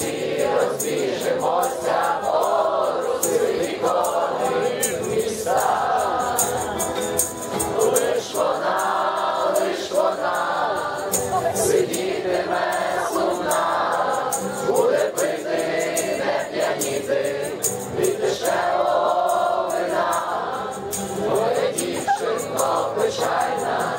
всі розбіжимося, поросли кони міста, лиш вона, лиш вона, сидітиме сумна, буде пити, не п'яніти, від дешевого вина, моя дівчинка печальна.